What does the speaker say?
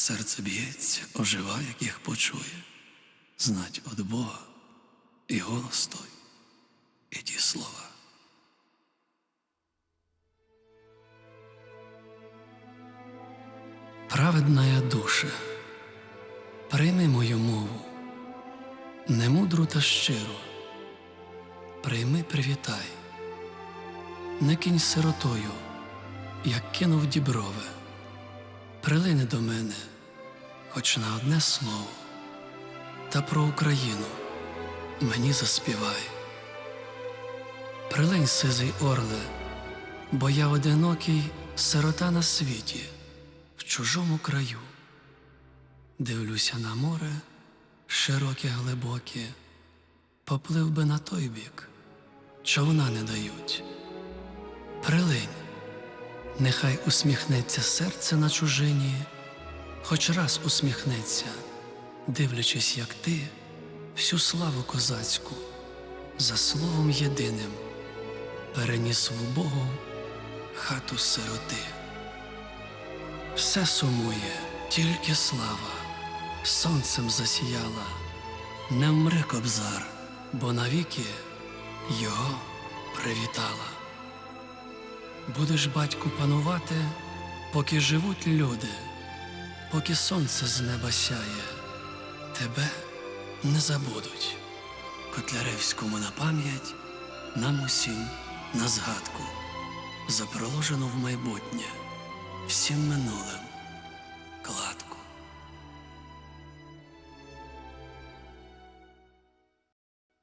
серце б'ється, ожива, як їх почує, знать од Бога і голос той, і ті слова. Праведная душа, прийми мою мову, немудру та щиру, прийми, привітай, не кинь сиротою, як кинув діброве, прилини до мене, хоч на одне слово, та про Україну мені заспівай. Прилинь, сизий орле, бо я одинокий сирота на світі, в чужому краю. Дивлюся на море, широке, глибоке, поплив би на той бік, човна не дають. Прилинь, нехай усміхнеться серце на чужині, хоч раз усміхнеться, дивлячись, як ти, всю славу козацьку, за словом єдиним переніс в Богу хату сироти. Все сумує, тільки слава, сонцем засіяла, не вмре кобзар, бо навіки його привітала. Будеш, батьку, панувати, поки живуть люди, поки сонце з неба сяє, тебе не забудуть. Котляревському на пам'ять, нам усім на згадку, запроложено в майбутнє всім минулим